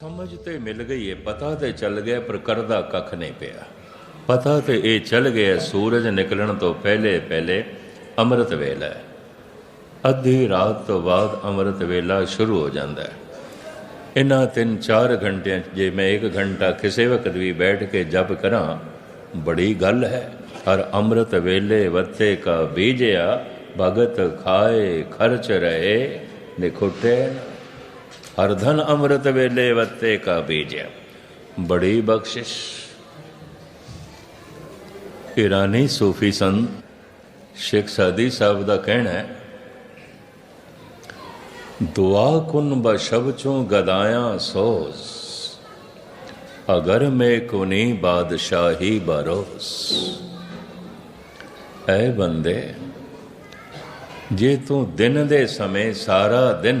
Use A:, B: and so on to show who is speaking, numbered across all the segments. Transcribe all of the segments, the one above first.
A: ਸਮਝ ਤੇ ਮਿਲ ਗਈ ਏ, ਪਤਾ ਤੇ ਚੱਲ ਗਿਆ ਪਰ ਕਰਦਾ ਕੱਖ ਨਹੀਂ ਪਿਆ। ਪਤਾ ਤੇ ਇਹ ਚੱਲ ਗਿਆ ਸੂਰਜ ਨਿਕਲਣ ਤੋਂ ਪਹਿਲੇ ਪਹਿਲੇ ਅੰਮ੍ਰਿਤ ਵੇਲਾ ਹੈ ਅੱਧੀ ਰਾਤ ਤੋਂ ਬਾਅਦ ਅੰਮ੍ਰਿਤ ਵੇਲਾ ਸ਼ੁਰੂ ਹੋ ਜਾਂਦਾ ਹੈ ਇਨ੍ਹਾਂ ਤਿੰਨ ਚਾਰ ਘੰਟਿਆਂ ਜੇ ਮੈਂ ਇੱਕ ਘੰਟਾ ਕਿਸੇ ਵਕਤ ਵੀ ਬੈਠ ਕੇ ਜਪ ਕਰਾਂ, ਬੜੀ ਗੱਲ ਹੈ। ਹਰ ਅੰਮ੍ਰਿਤ ਵੇਲੇ ਵੱਤੇ ਕਾ ਬੀਜਿਆ, ਭਗਤ ਖਾਏ ਖਰਚ ਰਹੇ, ਨਿਖੁੱਟੇ ਅਰਧਨ ਅੰਮ੍ਰਿਤ ਵੇਲੇ ਵੱਤੇ ਕਾ ਬੀਜਿਆ। ਬੜੀ ਬਖਸ਼ਿਸ਼। ਇਰਾਨੀ ਸੂਫੀ ਸੰਤ ਸ਼ੇਖ ਸਾਦੀ ਸਾਹਿਬ ਦਾ ਕਹਿਣਾ ਹੈ, ਦੁਆ ਕੁਨ ਬਸ਼ਬ ਬਸ਼ਬਚੋਂ ਗਦਾਇਆ ਸੋਸ ਅਗਰ ਮੈਂ ਕੁਨੀ ਬਾਦਸ਼ਾਹੀ ਬਰੋਸ ਐ ਬੰਦੇ, ਜੇ ਤੂੰ ਦਿਨ ਦੇ ਸਮੇਂ ਸਾਰਾ ਦਿਨ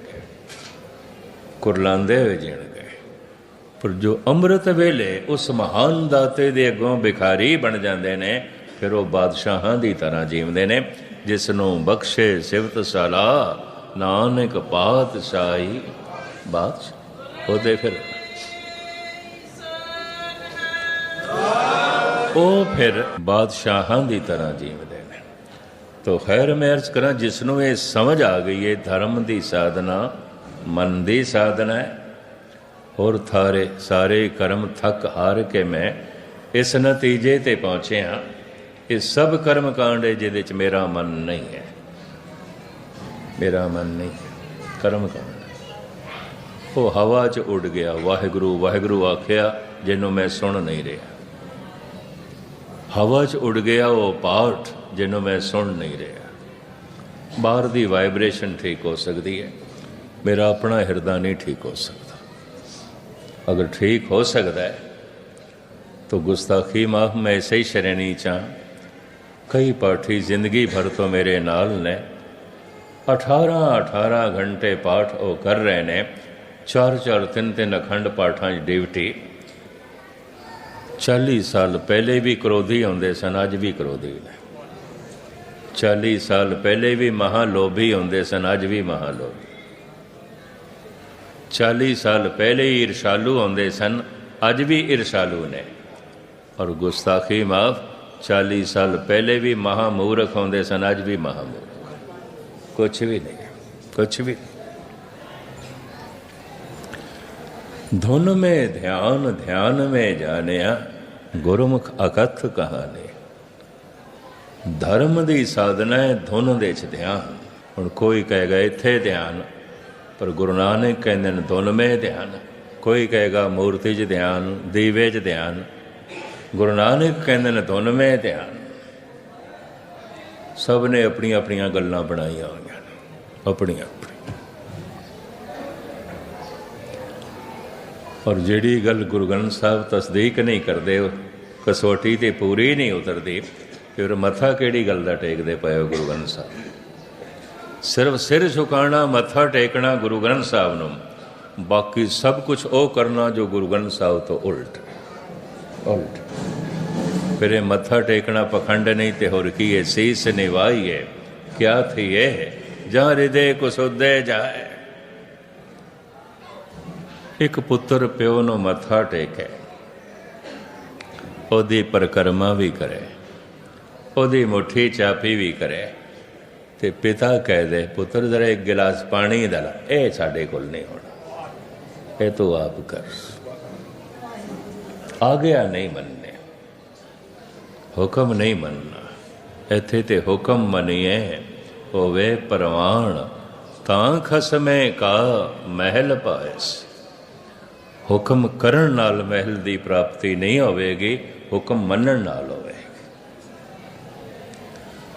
A: ਕੁਰਲਾਉਂਦੇ ਹੋਏ ਜੀਣਗੇ ਪਰ ਜੋ ਅੰਮ੍ਰਿਤ ਵੇਲੇ ਉਸ ਮਹਾਨ ਦਾਤੇ ਦੇ ਅੱਗੋਂ ਭਿਖਾਰੀ ਬਣ ਜਾਂਦੇ ਨੇ, ਫਿਰ ਉਹ ਬਾਦਸ਼ਾਹਾਂ ਦੀ ਤਰ੍ਹਾਂ ਜੀਵਦੇ ਨੇ, ਜਿਸ ਨੂੰ ਬਖਸ਼ੇ ਸਿਫਤ ਸਲਾ, ਨਾਨਕ ਪਾਤਸ਼ਾਹੀ। ਬਾਦਸ਼ਾਹ ਉਹਦੇ ਫਿਰ। ਉਹ ਫਿਰ ਬਾਦਸ਼ਾਹਾਂ ਦੀ ਤਰ੍ਹਾਂ ਜੀਵਦੇ ਨੇ। ਤੋ ਖੈਰ ਮੈਂ ਅਰਜ਼ ਕਰਾਂ, ਜਿਸ ਨੂੰ ਇਹ ਸਮਝ ਆ ਗਈ ਹੈ ਧਰਮ ਦੀ ਸਾਧਨਾ ਮਨ ਦੀ ਸਾਧਨਾ ਹੈ। ਹੋਰ ਥਾਰੇ ਸਾਰੇ ਕਰਮ ਥੱਕ ਹਾਰ ਕੇ ਮੈਂ ਇਸ ਨਤੀਜੇ ਤੇ ਪਹੁੰਚਿਆ ਇਹ ਸਭ ਕਰਮ ਕਾਂਡ ਹੈ ਜਿਹਦੇ ਚ ਮੇਰਾ ਮਨ ਨਹੀਂ ਹੈ। ਮੇਰਾ ਮਨ ਨਹੀਂ ਹੈ। ਕਰਮ ਕਾਂਡ। ਉਹ ਹਵਾ 'ਚ ਉੱਡ ਗਿਆ। ਵਾਹਿਗੁਰੂ ਵਾਹਿਗੁਰੂ ਆਖਿਆ, ਜਿਹਨੂੰ ਮੈਂ ਸੁਣ ਨਹੀਂ ਰਿਹਾ। ਹਵਾ 'ਚ ਉੱਡ ਗਿਆ ਉਹ ਪਾਠ, ਜਿਹਨੂੰ ਮੈਂ ਸੁਣ ਨਹੀਂ ਰਿਹਾ। ਬਾਹਰ ਦੀ ਵਾਈਬ੍ਰੇਸ਼ਨ ਠੀਕ ਹੋ ਸਕਦੀ ਹੈ। ਮੇਰਾ ਆਪਣਾ ਹਿਰਦਾ ਨਹੀਂ ਠੀਕ ਹੋ ਸਕਦਾ ਅਗਰ ਠੀਕ ਹੋ ਸਕਦਾ ਹੈ तो गुस्ताखी माफ में ऐसे ही श्रेणी चा कई पाठी जिंदगी भर तो मेरे नाल ने 18 18 घंटे पाठ ਉਹ ਕਰ ਰਹੇ ਨੇ ਚਾਰ ਚਾਰ ਤਿੰਨ ਤਿੰਨ ਅਖੰਡ ਪਾਠਾਂ 'ਚ ਡਿਊਟੀ 40 ਸਾਲ ਪਹਿਲੇ ਵੀ ਕਰੋਧੀ ਹੁੰਦੇ ਸਨ ਅੱਜ ਵੀ ਕਰੋਧੀ ਨੇ 40 ਸਾਲ ਪਹਿਲੇ ਵੀ ਮਹਾ ਲੋਭੀ ਹੁੰਦੇ ਸਨ ਅੱਜ ਵੀ ਮਹਾ ਲੋਭੀ 40 ਸਾਲ ਪਹਿਲੇ ਹੀ ਇਰਸ਼ਾਲੂ ਹੁੰਦੇ ਸਨ, ਅੱਜ ਵੀ ਇਰਸ਼ਾਲੂ ਨੇ। ਔਰ ਗੁਸਤਾਖੀ ਮਾਫ 40 ਸਾਲ ਪਹਿਲੇ ਵੀ ਮਹਾ ਆਉਂਦੇ ਸਨ, ਅੱਜ ਵੀ ਮਹਾ ਮੂਰਖ ਕੁਛ ਵੀ ਨਹੀਂ, ਕੁਛ ਵੀ ਧੁਨ ਮੇ ਧਿਆਨ ਧਿਆਨ ਮੇ ਜਾਣਿਆ, ਗੁਰਮੁਖ ਅਕਥ ਕਹਾਣੀ। ਧਰਮ ਦੀ ਸਾਧਨਾ ਹੈ, ਧੁਨ ਦੇ ਚ ਧਿਆਨ। ਹੁਣ ਕੋਈ ਕਹੇਗਾ, ਇੱਥੇ ਧਿਆਨ। ਪਰ ਗੁਰੂ ਨਾਨਕ ਕਹਿੰਦੇ ਨੇ, ਧੁਨ ਮੇ ਧਿਆਨ, ਕੋਈ ਕਹੇਗਾ ਮੂਰਤੀ 'ਚ ਧਿਆਨ, ਦੀਵੇ 'ਚ ਧਿਆਨ। ਗੁਰੂ ਨਾਨਕ ਕਹਿੰਦੇ ਨੇ, ਧੁਨ ਮੇ ਧਿਆਨ। ਸਭ ਨੇ ਆਪਣੀਆਂ ਆਪਣੀਆਂ ਗੱਲਾਂ ਬਣਾਈਆਂ ਹੋਈਆਂ ਨੇ, ਆਪਣੀਆਂ ਔਰ ਜਿਹੜੀ ਗੱਲ ਗੁਰੂ ਗ੍ਰੰਥ ਸਾਹਿਬ ਤਸਦੀਕ ਨਹੀਂ ਕਰਦੇ, ਉਹ ਕਸੌਟੀ ਤੇ ਪੂਰੀ ਨਹੀਂ ਉਤਰਦੀ, ਫਿਰ ਮੱਥਾ ਕਿਹੜੀ ਗੱਲ ਦਾ ਟੇਕਦੇ ਪਏ ਹੋ ਗੁਰੂ ਗ੍ਰੰਥ ਸਾਹਿਬ? ਸਿਰਫ ਸਿਰ ਝੁਕਾਣਾ, ਮੱਥਾ ਟੇਕਣਾ ਗੁਰੂ ਗ੍ਰੰਥ ਸਾਹਿਬ ਨੂੰ। ਬਾਕੀ ਸਭ ਕੁਝ ਉਹ ਕਰਨਾ ਜੋ ਗੁਰੂ ਗ੍ਰੰਥ ਸਾਹਿਬ ਤੋਂ ਉਲਟ। ਉਲਟ। ਫਿਰ ਇਹ ਮੱਥਾ ਟੇਕਣਾ ਪਖੰਡ ਨਹੀਂ ਤੇ ਹੋਰ ਕੀ ਹੈ? ਸੀਸ ਨਿਵਾਈਏ ਕਿਆ ਥੀ ਇਹ? ਜਾਂ ਹਿਰਦੇ ਕੋ ਸੁਦੇ ਜਾਏ। ਇੱਕ ਪੁੱਤਰ ਪਿਓ ਨੂੰ ਮੱਥਾ ਟੇਕੇ। ਉਹਦੀ ਪਰਕਰਮਾ ਵੀ ਕਰੇ। ਉਹਦੀ ਮੁਠੀ ਚਾਪੀ ਵੀ ਕਰੇ। ਤੇ ਪਿਤਾ ਕਹਿ ਦੇ, ਪੁੱਤਰ, ਜ਼ਰਾ ਇੱਕ ਗਿਲਾਸ ਪਾਣੀ ਦਾ ਲਾ। ਇਹ ਸਾਡੇ ਕੋਲ ਨਹੀਂ ਹੋਣਾ। ਇਹ ਤੂੰ ਆਪ ਕਰ। ਆ ਗਿਆ ਨਹੀਂ ਮੰਨਨੇ ਹੁਕਮ ਨਹੀਂ ਮੰਨਣਾ। ਇੱਥੇ ਤੇ ਹੁਕਮ ਮੰਨੀਏ ਹੋਵੇ ਪਰਵਾਣ, ਤਾਂ ਖਸਮੇ ਕਾ ਮਹਿਲ ਪਾਇਸ। ਹੁਕਮ ਕਰਨ ਨਾਲ ਮਹਿਲ ਦੀ ਪ੍ਰਾਪਤੀ ਨਹੀਂ ਹੋਵੇਗੀ, ਹੁਕਮ ਮੰਨਣ ਨਾਲ ਹੋਵੇਗੀ।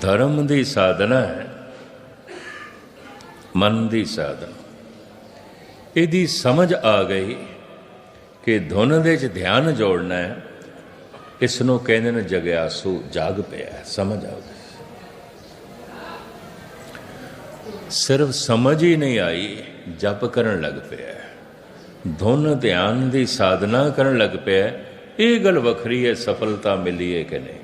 A: ਧਰਮ ਦੀ ਸਾਧਨਾ ਹੈ, ਮਨ ਦੀ ਸਾਧਨਾ। ਇਹਦੀ ਸਮਝ ਆ ਗਈ ਕਿ ਧੁਨ ਦੇ ਚ ਧਿਆਨ ਜੋੜਨਾ ਹੈ, ਇਸ ਨੂੰ ਕਹਿੰਦੇ ਨੇ ਜਗਿਆਸੂ ਜਾਗ ਪਿਆ ਸਮਝ ਆ ਗਈ। ਸਿਰਫ ਸਮਝ ਹੀ ਨਹੀਂ ਆਈ, ਜਪ ਕਰਨ ਲੱਗ ਪਿਆ ਧੁਨ ਧਿਆਨ ਦੀ ਸਾਧਨਾ ਕਰਨ ਲੱਗ ਪਿਆ ਇਹ ਗੱਲ ਵੱਖਰੀ ਹੈ, ਸਫਲਤਾ ਮਿਲੀ ਹੈ ਕਿ ਨਹੀਂ?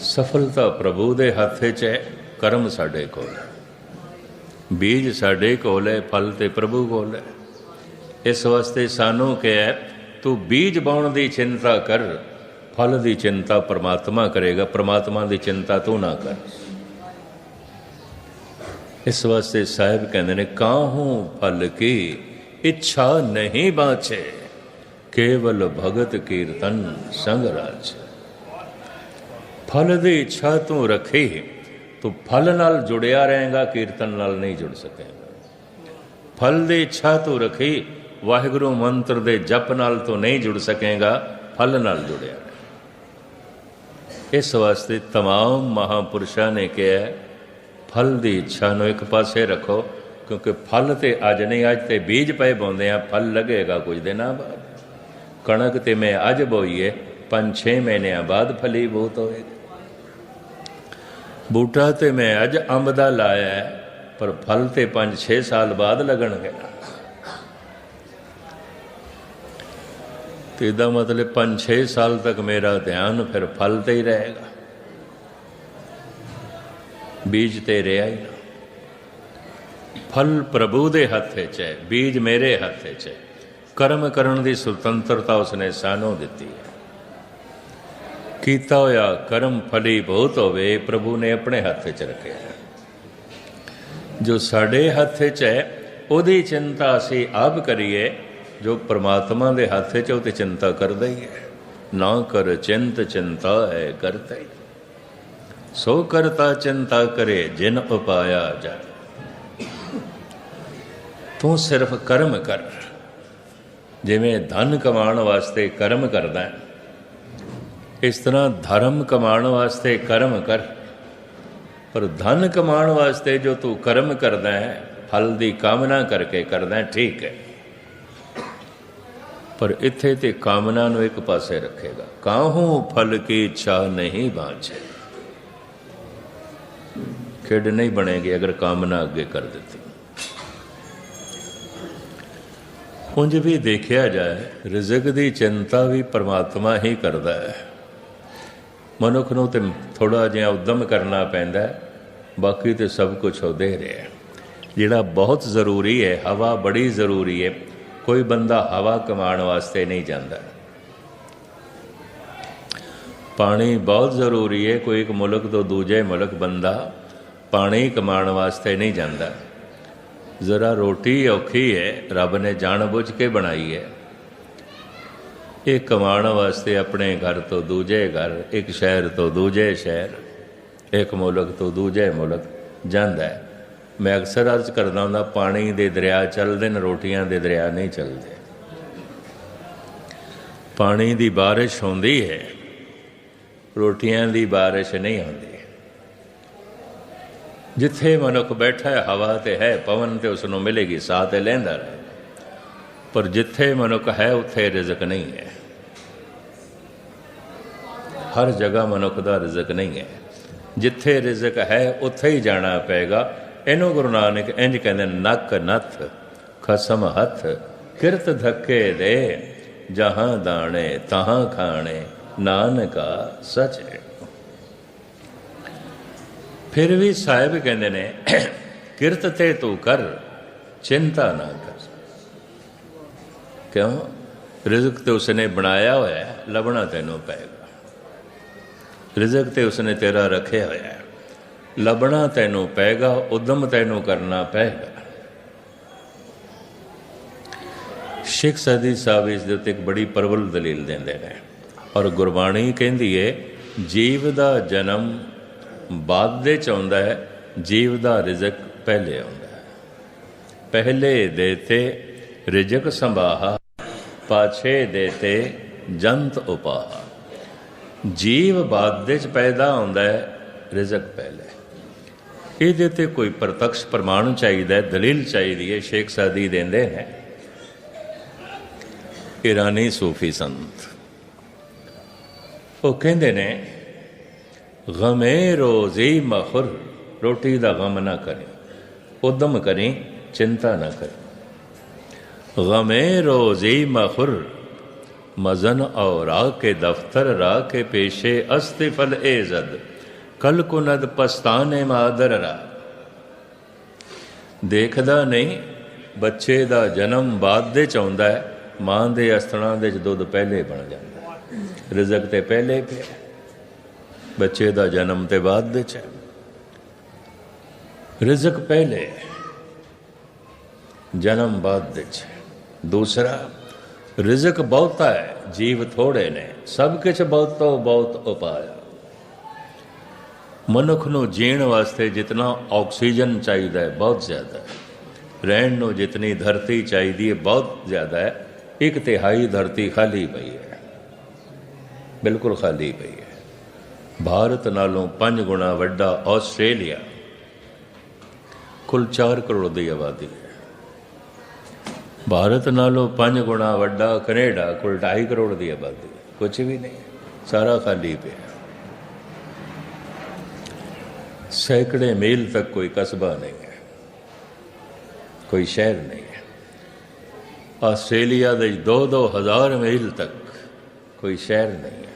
A: ਸਫਲਤਾ ਪ੍ਰਭੂ ਦੇ ਹੱਥ 'ਚ ਹੈ, ਕਰਮ ਸਾਡੇ ਕੋਲ ਹੈ। ਬੀਜ ਸਾਡੇ ਕੋਲ ਹੈ, ਫਲ ਤੇ ਪ੍ਰਭੂ ਕੋਲ ਹੈ। ਇਸ ਵਾਸਤੇ ਸਾਨੂੰ ਕਿਹਾ ਤੂੰ ਬੀਜ ਬਾਉਣ ਦੀ ਚਿੰਤਾ ਕਰ, ਫਲ ਦੀ ਚਿੰਤਾ ਪ੍ਰਮਾਤਮਾ ਕਰੇਗਾ, ਪ੍ਰਮਾਤਮਾ ਦੀ ਚਿੰਤਾ ਤੂੰ ਨਾ ਕਰ। ਇਸ ਵਾਸਤੇ ਸਾਹਿਬ ਕਹਿੰਦੇ ਨੇ, ਕਾਹੂ ਫਲ ਕੀ ਇੱਛਾ ਨਹੀਂ ਬਾਚੇ ਕੇਵਲ ਭਗਤ ਕੀਰਤਨ ਸੰਗ ਰਾਜ ਫਲ ਦੀ ਇੱਛਾ ਤੂੰ ਰੱਖੀ ਤੂੰ ਫਲ ਨਾਲ ਜੁੜਿਆ ਰਹੇਗਾ ਕੀਰਤਨ ਨਾਲ ਨਹੀਂ ਜੁੜ ਸਕੇਗਾ ਫਲ ਦੀ ਇੱਛਾ ਤੂੰ ਰੱਖੀ ਵਾਹਿਗੁਰੂ ਮੰਤਰ ਦੇ ਜਪ ਨਾਲ ਤੂੰ ਨਹੀਂ ਜੁੜ ਸਕੇਗਾ ਫਲ ਨਾਲ ਜੁੜਿਆ ਰਹੇ ਇਸ ਵਾਸਤੇ तमाम ਮਹਾਪੁਰਸ਼ਾਂ ਨੇ ਕਿਹਾ ਫਲ ਦੀ ਇੱਛਾ ਨੂੰ ਇੱਕ ਪਾਸੇ ਰੱਖੋ ਕਿਉਂਕਿ ਫਲ ਤੇ ਅੱਜ ਨਹੀਂ ਅੱਜ ਤੇ ਬੀਜ ਪਏ ਪਾਉਂਦੇ ਆ ਫਲ ਲੱਗੇਗਾ ਕੁਝ ਦਿਨਾਂ ਬਾਅਦ ਕਣਕ ਤੇ ਮੈਂ ਅੱਜ ਬੋਈਏ 5-6 ਮਹੀਨਿਆਂ ਬਾਅਦ ਫਲੀ ਬਹੁਤ ਹੋਏਗੀ ਬੂਟਾ ਤੇ ਮੈਂ ਅੱਜ ਅੰਬ ਦਾ ਲਾਇਆ ਪਰ ਫਲ ਤੇ 5-6 ਸਾਲ ਬਾਅਦ ਲੱਗਣਗੇ ਤੇ ਇਹਦਾ ਮਤਲਬ 5-6 ਸਾਲ ਤੱਕ ਮੇਰਾ ਧਿਆਨ ਫਿਰ ਫਲ ਤੇ ਹੀ ਰਹੇਗਾ। ਬੀਜ ਤੇ ਰਿਹਾ ਹੀ ਨਾ। ਫਲ ਪ੍ਰਭੂ ਦੇ ਹੱਥ 'ਚ ਹੈ, ਬੀਜ ਮੇਰੇ ਹੱਥ 'ਚ ਹੈ। ਕਰਮ ਕਰਨ ਦੀ ਸੁਤੰਤਰਤਾ ਉਸਨੇ ਸਾਨੂੰ ਦਿੱਤੀ ਹੈ। ਕੀਤਾ ਹੋਇਆ ਕਰਮ ਫਲੀ ਬਹੁਤ ਹੋਵੇ, ਪ੍ਰਭੂ ਨੇ ਆਪਣੇ ਹੱਥ 'ਚ ਰੱਖਿਆ। ਜੋ ਸਾਡੇ ਹੱਥ 'ਚ ਹੈ, ਉਹਦੀ ਚਿੰਤਾ ਅਸੀਂ ਆਪ ਕਰੀਏ, ਜੋ ਪ੍ਰਮਾਤਮਾ ਦੇ ਹੱਥ 'ਚ ਉਹ ਤੇ ਚਿੰਤਾ ਕਰਦਾ ਹੀ ਹੈ। ਨਾ ਕਰ ਚਿੰਤ, ਚਿੰਤਾ ਹੈ, ਕਰਤਾ ਹੀ। ਸੋ ਕਰਤਾ, ਚਿੰਤਾ ਕਰੇ, ਜਿਨ ਉਪਾਇਆ ਜਾ ਤੂੰ ਸਿਰਫ ਕਰਮ ਕਰ। ਜਿਵੇਂ ਧਨ ਕਮਾਉਣ ਵਾਸਤੇ ਕਰਮ ਕਰਦਾ ਹੈ ਇਸ ਤਰ੍ਹਾਂ ਧਰਮ ਕਮਾਉਣ ਵਾਸਤੇ ਕਰਮ ਕਰ। ਪਰ ਧਨ ਕਮਾਉਣ ਵਾਸਤੇ ਜੋ ਤੂੰ ਕਰਮ ਕਰਦਾ ਹੈ, ਫਲ ਦੀ ਕਾਮਨਾ ਕਰਕੇ ਕਰਦਾ ਠੀਕ ਹੈ। ਪਰ ਇੱਥੇ ਤੇ ਕਾਮਨਾ ਨੂੰ ਇੱਕ ਪਾਸੇ ਰੱਖੇਗਾ। ਕਾਹੂ ਫਲ ਕੀ ਇੱਛਾ ਨਹੀਂ ਬਾਝੇ? ਖੇਡ ਨਹੀਂ ਬਣੇਗੀ ਅਗਰ ਕਾਮਨਾ ਅੱਗੇ ਕਰ ਦਿੱਤੀ। ਉਂਝ ਵੀ ਦੇਖਿਆ ਜਾਏ, ਰਿਜ਼ਕ ਦੀ ਚਿੰਤਾ ਵੀ ਪਰਮਾਤਮਾ ਹੀ ਕਰਦਾ ਹੈ। ਮਨੁੱਖ ਨੂੰ ਤੇ ਥੋੜਾ ਜਿਹਾ ਉਦਮ ਕਰਨਾ ਪੈਂਦਾ ਬਾਕੀ ਤੇ ਸਭ ਕੁਝ ਉਹ ਦੇ ਰਿਹਾ ਜਿਹੜਾ ਬਹੁਤ ਜ਼ਰੂਰੀ ਹੈ, ਹਵਾ ਬੜੀ ਜ਼ਰੂਰੀ ਹੈ। ਕੋਈ ਬੰਦਾ ਹਵਾ ਕਮਾਉਣ ਵਾਸਤੇ ਨਹੀਂ ਜਾਂਦਾ। ਪਾਣੀ ਬਹੁਤ ਜ਼ਰੂਰੀ ਹੈ। ਕੋਈ ਇੱਕ ਮੁਲਕ ਤੋਂ ਦੂਜੇ ਮੁਲਕ ਬੰਦਾ ਪਾਣੀ ਕਮਾਉਣ ਵਾਸਤੇ ਨਹੀਂ ਜਾਂਦਾ। ਜ਼ਰਾ ਰੋਟੀ ਔਖੀ ਹੈ, ਰੱਬ ਨੇ ਜਾਣਬੁੱਝ ਕੇ ਬਣਾਈ ਹੈ। ਇਹ ਕਮਾਉਣ ਵਾਸਤੇ ਆਪਣੇ ਘਰ ਤੋਂ ਦੂਜੇ ਘਰ, ਇੱਕ ਸ਼ਹਿਰ ਤੋਂ ਦੂਜੇ ਸ਼ਹਿਰ, ਇੱਕ ਮੁਲਕ ਤੋਂ ਦੂਜੇ ਮੁਲਕ ਜਾਂਦਾ ਹੈ। ਮੈਂ ਅਕਸਰ ਅਰਜ਼ ਕਰਦਾ ਹੁੰਦਾ, ਪਾਣੀ ਦੇ ਦਰਿਆ ਚੱਲਦੇ ਨੇ, ਰੋਟੀਆਂ ਦੇ ਦਰਿਆ ਨਹੀਂ ਚੱਲਦੇ। ਪਾਣੀ ਦੀ ਬਾਰਿਸ਼ ਹੁੰਦੀ ਹੈ, ਰੋਟੀਆਂ ਦੀ ਬਾਰਿਸ਼ ਨਹੀਂ ਹੁੰਦੀ। ਜਿੱਥੇ ਮਨੁੱਖ ਬੈਠਾ ਹੈ, ਹਵਾ ਤੇ ਹੈ, ਪਵਨ ਤੇ ਉਸ ਨੂੰ ਮਿਲੇਗੀ, ਸਾਹ ਤੇ ਲੈਂਦਾ ਰਹੇ। ਪਰ ਜਿੱਥੇ ਮਨੁੱਖ ਹੈ, ਉੱਥੇ ਰਿਜ਼ਕ ਨਹੀਂ ਹੈ। ਹਰ ਜਗ੍ਹਾ ਮਨੁੱਖ ਦਾ ਰਿਜ਼ਕ ਨਹੀਂ ਹੈ। ਜਿੱਥੇ ਰਿਜ਼ਕ ਹੈ, ਉੱਥੇ ਹੀ ਜਾਣਾ ਪਏਗਾ। ਇਹਨੂੰ ਗੁਰੂ ਨਾਨਕ ਇੰਜ ਕਹਿੰਦੇ ਨੱਕ ਨੱਥ, ਖਸਮ ਹੱਥ, ਕਿਰਤ ਧੱਕੇ ਦੇ, ਜਹਾਂ ਦਾਣੇ ਤਹਾਂ ਖਾਣੇ, ਨਾਨਕਾ ਸਚ। ਹੈ ਫਿਰ ਵੀ ਸਾਹਿਬ ਕਹਿੰਦੇ ਨੇ, ਕਿਰਤ ਤੇ ਤੂੰ ਕਰ, ਚਿੰਤਾ ਨਾ ਕਰ। ਕਿਉਂ? ਰਿਜ਼ਕ ਤੇ ਉਸਨੇ ਬਣਾਇਆ ਹੋਇਆ ਹੈ, ਲੱਭਣਾ ਤੈਨੂੰ ਪਏਗਾ। ਰਿਜ਼ਕ ਤੇ ਉਸਨੇ ਤੇਰਾ ਰੱਖਿਆ ਹੋਇਆ ਹੈ। ਲੱਭਣਾ ਤੈਨੂੰ ਪਏਗਾ, ਉਦਮ ਤੈਨੂੰ ਕਰਨਾ ਪਏਗਾ। ਸ਼ੇਖ ਸਦੀ ਸਾਹਿਬ ਇਸ ਦੇ ਉੱਤੇ ਇੱਕ ਬੜੀ ਪ੍ਰਬਲ ਦਲੀਲ ਦਿੰਦੇ ਨੇ। ਔਰ ਗੁਰਬਾਣੀ ਕਹਿੰਦੀ ਏ, ਜੀਵ ਦਾ ਜਨਮ ਬਾਅਦ ਦੇ ਚ ਆਉਂਦਾ ਹੈ, ਜੀਵ ਦਾ ਰਿਜ਼ਕ ਪਹਿਲੇ ਆਉਂਦਾ ਹੈ। ਪਹਿਲੇ ਦੇਤੇ ਰਿਜ਼ਕ ਸੰਭਾਹਾ ਪਾਛੇ ਦੇਤੇ ਜੰਤ ਉਪਾਹ। ਜੀਵ ਬਾਅਦ ਚ ਪੈਦਾ ਹੁੰਦਾ ਹੈ, ਰਿਜ਼ਕ ਪਹਿਲੇ ਇਹਦੇ ਤੇ ਕੋਈ ਪ੍ਰਤੱਖ ਪ੍ਰਮਾਣ ਚਾਹੀਦਾ ਹੈ, ਦਲੀਲ ਚਾਹੀਦੀ ਹੈ, ਸ਼ੇਖ ਸਾਦੀ ਦਿੰਦੇ ਨੇ ਇਰਾਨੀ ਸੂਫੀ ਸੰਤ। ਉਹ ਕਹਿੰਦੇ ਨੇ, ਗਮੇ ਰੋਜ਼ੀ ਮਖਰ, ਰੋਟੀ ਦਾ ਗਮ ਨਾ ਕਰੇ, ਉਦਮ ਕਰੇ, ਚਿੰਤਾ ਨਾ ਕਰੇ। ਗਮੇ ਰੋਜ਼ੀ ਮਖਰ ਮਜ਼ਨ ਔਰ ਰਾ ਕੇ ਦਫਤਰ ਰਾ ਕੇ ਪੇਸ਼ੇ ਅਸਤਫਲ ਏਜ਼ਦ ਕਲ ਕੁਨਦ ਪਸਤਾਨੇ ਮਾਦਰ ਦੇਖਦਾ ਨਹੀਂ ਬੱਚੇ ਦਾ ਜਨਮ ਬਾਅਦ ਦੇ ਚ ਆਉਂਦਾ ਹੈ ਮਾਂ ਦੇ ਅਸਥਣਾ ਦੇ ਚ ਦੁੱਧ ਪਹਿਲੇ ਬਣ ਜਾਂਦਾ ਰਿਜ਼ਕ ਤੇ ਪਹਿਲੇ ਪਿਆ ਬੱਚੇ ਦਾ ਜਨਮ ਤੇ ਬਾਅਦ ਦੇ ਚ ਰਿਜ਼ਕ ਪਹਿਲੇ ਜਨਮ ਬਾਅਦ ਦੇ ਚ ਦੂਸਰਾ, ਰਿਜ਼ਕ ਬਹੁਤਾ ਹੈ, ਜੀਵ ਥੋੜੇ ਨੇ, ਸਭ ਕੁਝ ਬਹੁਤ ਬਹੁਤ ਉਪਾਇਆ ਮਨੁੱਖ ਨੂੰ ਜੀਣ ਵਾਸਤੇ ਜਿਤਨਾ ਆਕਸੀਜਨ ਚਾਹੀਦਾ ਹੈ, ਬਹੁਤ ਜ਼ਿਆਦਾ ਹੈ। ਰਹਿਣ ਨੂੰ ਜਿਤਨੀ ਧਰਤੀ ਚਾਹੀਦੀ ਹੈ, ਬਹੁਤ ਜ਼ਿਆਦਾ ਹੈ। ਇੱਕ ਤਿਹਾਈ ਧਰਤੀ ਖਾਲੀ ਪਈ ਹੈ। ਬਿਲਕੁਲ ਖਾਲੀ ਪਈ ਹੈ। ਭਾਰਤ ਨਾਲੋਂ 5 ਗੁਣਾ ਵੱਡਾ ਆਸਟ੍ਰੇਲੀਆ। ਕੁੱਲ 4 ਕਰੋੜ ਦੀ ਆਬਾਦੀ ਹੈ। ਭਾਰਤ ਨਾਲੋਂ 5 ਗੁਣਾ ਵੱਡਾ ਕੈਨੇਡਾ ਕੋਲ 2.5 ਕਰੋੜ ਦੀ ਆਬਾਦੀ ਹੈ ਕੁਝ ਵੀ ਨਹੀਂ ਸਾਰਾ ਖਾਲੀ ਪਿਆ ਸੈਂਕੜੇ ਮੀਲ ਤੱਕ ਕੋਈ ਕਸਬਾ ਨਹੀਂ ਹੈ ਕੋਈ ਸ਼ਹਿਰ ਨਹੀਂ ਹੈ ਆਸਟ੍ਰੇਲੀਆ ਦੇ 2-2 ਹਜ਼ਾਰ ਮੀਲ ਤੱਕ ਕੋਈ ਸ਼ਹਿਰ ਨਹੀਂ ਹੈ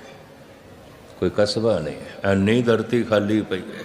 A: ਕੋਈ ਕਸਬਾ ਨਹੀਂ ਹੈ ਐਨੀ ਧਰਤੀ ਖਾਲੀ ਪਈ ਹੈ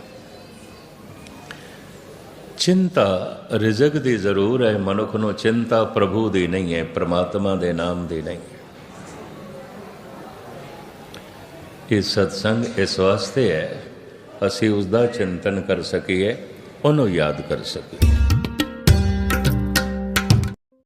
A: ਚਿੰਤਾ ਰਿਜ਼ਕ ਦੀ ਜ਼ਰੂਰ ਹੈ, ਮਨੁੱਖ ਨੂੰ ਚਿੰਤਾ ਪ੍ਰਭੂ ਦੀ ਨਹੀਂ ਹੈ, ਪ੍ਰਮਾਤਮਾ ਦੇ ਨਾਮ ਦੀ ਨਹੀਂ ਹੈ। ਇਹ ਸਤਸੰਗ ਇਸ ਵਾਸਤੇ ਹੈ, ਅਸੀਂ ਉਸ ਦਾ ਚਿੰਤਨ ਕਰ ਸਕੀਏ, ਉਹਨੂੰ ਯਾਦ ਕਰ ਸਕੀਏ।